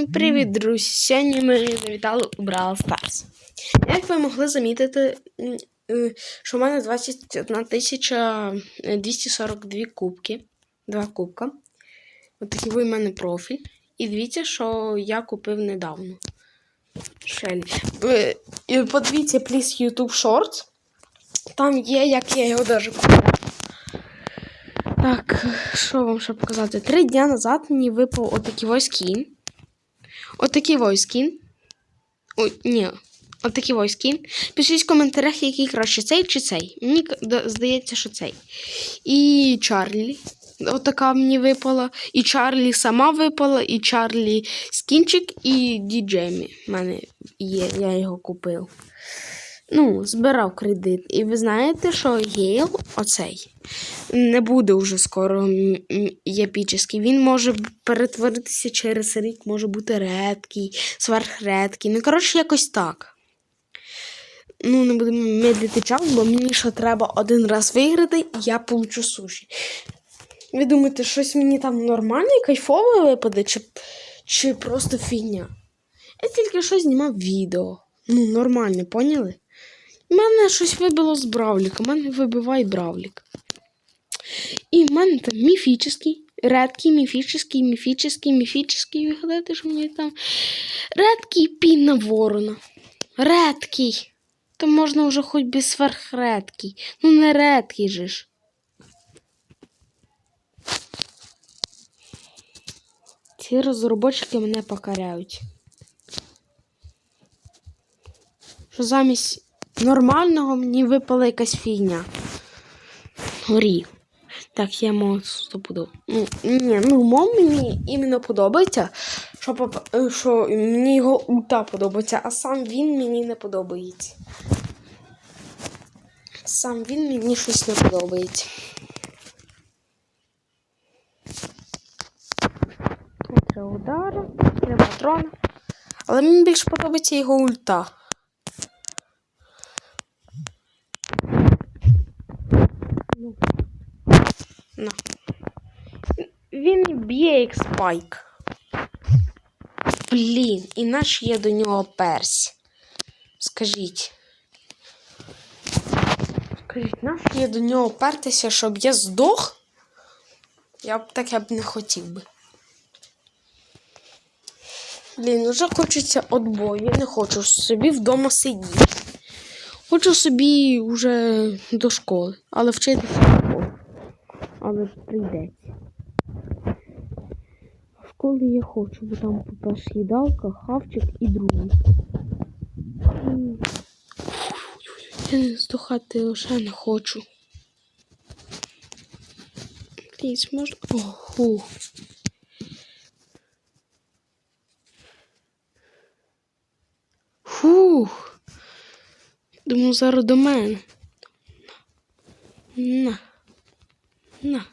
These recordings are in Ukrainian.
Всім привіт, друзі! Сьогодні ми завітали у Brawl Stars. Як ви могли замітити, е, що в мене 21 тисяча е, 242 кубки. Два кубка. Ось такий в мене профіль. І дивіться, що я купив недавно. Шелі. Подивіться, please, YouTube Shorts. Там є, як я його даже купив. Так, що вам ще показати? Три дня назад мені випав отакий ось скін. Отакий ось скін. Ой, ні. Отакий ось. Пишіть в коментарях, який краще цей чи цей. Мені здається, що цей. І Чарлі. Отака мені випала. І Чарлі сама випала, і Чарлі скінчик, і Діджемі. У мене є, я його купив. Ну, збирав кредит. І ви знаєте, що Гейл, оцей, не буде вже скоро м- Він може перетворитися через рік, може бути редкий, сверхредкий. Ну, коротше, якось так. Ну, не будемо медлити час, бо мені ще треба один раз виграти, і я получу суші. Ви думаєте, щось мені там нормальне, кайфове випаде, чи, чи просто фігня? Я тільки що знімав відео. Ну, нормально, поняли? Мене щось вибило з бравліка, мене вибиває бравлік. І в мене там міфічний, редкий, міфічний, міфічний, міфічний. Ви гадаєте, що мені там редкий пін на ворона. Редкий. То можна вже хоч би сверхредкий. Ну не редкий же ж. Ці розробочики мене покаряють. Що замість нормального мені випала якась фігня. Горі. Так, я можу стопуду. Ну, ні, ну мом мені іменно подобається, що, пап- е, що мені його ульта подобається, а сам він мені не подобається. Сам він мені щось не подобається. Три удари, три патрони. Але мені більше подобається його ульта. Ну. На. Він б'є як спайк. Блін, і наш є до нього персь. Скажіть. Скажіть, наш є до нього пертися, щоб я здох? Я б таке б не хотів би. Блін, уже хочеться отбою. Я не хочу собі вдома сидіти. Хочу собі вже до школи, але вчитися не хочу. Але прийдеться. В школі я хочу, бо там, по-перше, їдалка, хавчик і другий. Я здохати лише не хочу. Пліз, можна. Оху. Фух. Думаю, зараз до мене. На. На.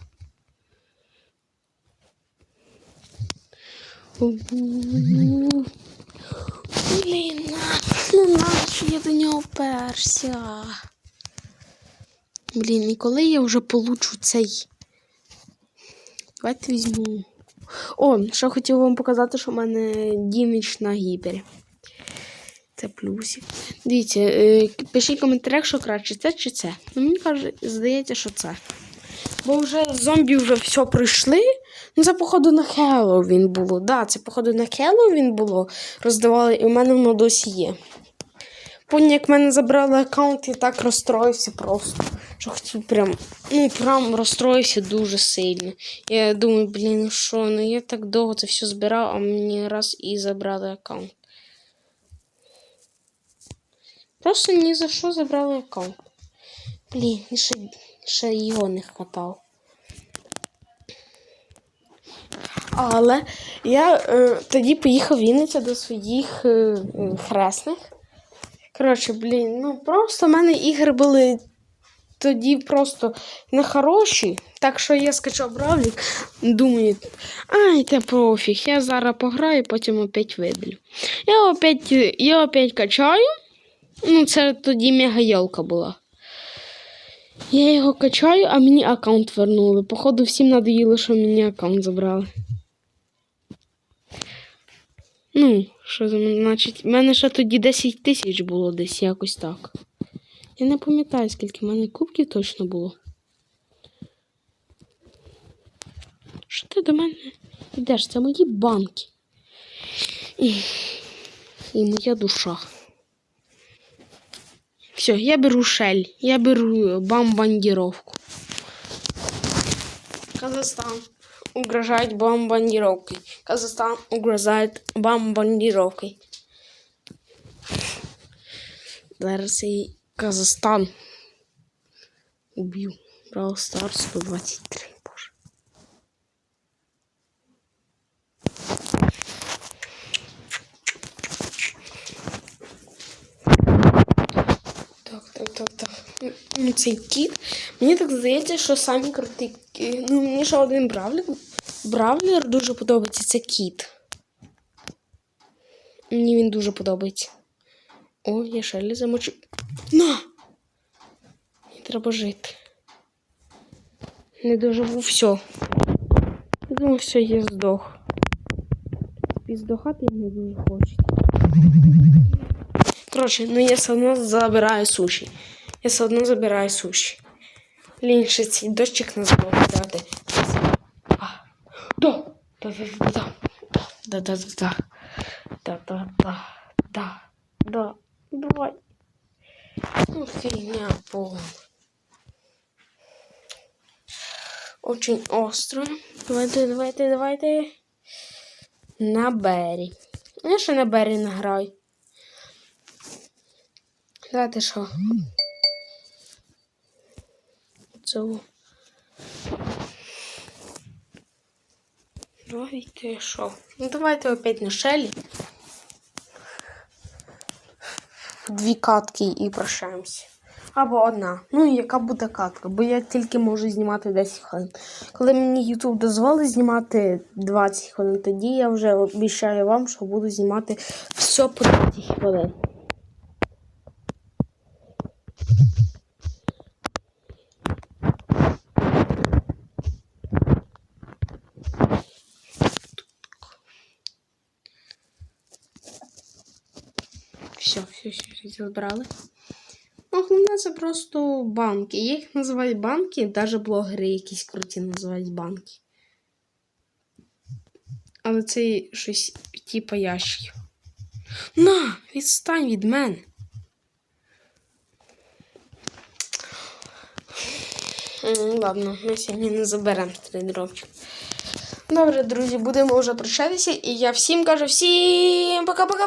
Блін, на, нащо я до нього перся? Блін, і коли я вже получу цей. Давайте візьму. О, що хотів вам показати, що в мене діміч на гіпері. Це плюсик. Дивіться, е, пишіть в коментарях, що краще, це чи це. Ну, мені каже, здається, що це. Бо вже зомбі вже все пройшли. Ну, це, походу, на Хеллоуін було. Да, це, походу, на Хеллоуін було. Роздавали, і в мене воно досі є. Потім, як мене забрали аккаунт, я так розстроївся просто. Що хотів прям, ну, прям розстроївся дуже сильно. Я думаю, блін, ну що, ну я так довго це все збирав, а мені раз і забрали аккаунт. Просто ні за що забрали аккаунт. Блін, і ще, ще його не хватало. Але я е, тоді поїхав в Вінниця до своїх е, е, хресних. Коротше, блін, ну просто в мене ігри були тоді просто нехороші. Так що я скачав бравлік, думаю, ай, та пофіг, я зараз пограю, потім опять видалю. Я опять, я опять качаю. Ну, це тоді мегайолка була. Я його качаю, а мені аккаунт вернули. Походу, всім надоїло, що мені аккаунт забрали. Ну, що за мене, значить, в мене ще тоді 10 тисяч було десь якось так. Я не пам'ятаю, скільки в мене кубків точно було. Що ти до мене йдеш? Це мої банки. І, моя душа. Все, я беру шель. Я беру бомбардировку. Казахстан угрожает бомбардировкой. Казахстан угрожает бомбардировкой. Зараз і Казахстан уб'ю. Brawl Stars 123. Цей кіт. Мені так здається, що самі круті. кі- Ну, мені ще один бравлер. Бравлер дуже подобається. Це кіт. Мені він дуже подобається. О, я шелі замочу. На! Мені треба жити. Не доживу все. Я думаю, все, я здох. Я не дуже хочу. Коротше, ну я все одно забираю суші. Я все одно забираю суші. Лінь ще цей дощик не забув. А, Да, да, да, да, да, да, да, да, да, да, да, да, да, давай. Ну, фигня полная. Очень остро. Давайте, давайте, давайте. На Бері. Я ще на Бері награю. Знаєте що? Цього. Давайте що? Ну давайте опять на шелі. Дві катки і прощаємося. Або одна. Ну, яка буде катка, бо я тільки можу знімати 10 хвилин. Коли мені YouTube дозволить знімати 20 хвилин, тоді я вже обіцяю вам, що буду знімати все по 20 хвилин. Все, все, все, забрали. Ну, головне, це просто банки. Їх називають банки, навіть блогери якісь круті називають банки. Але це щось типу ящиків. На, відстань від мене. Ладно, ми сьогодні не заберемо тренировки. Добре, друзі, будемо вже прощатися. І я всім кажу всім пока-пока.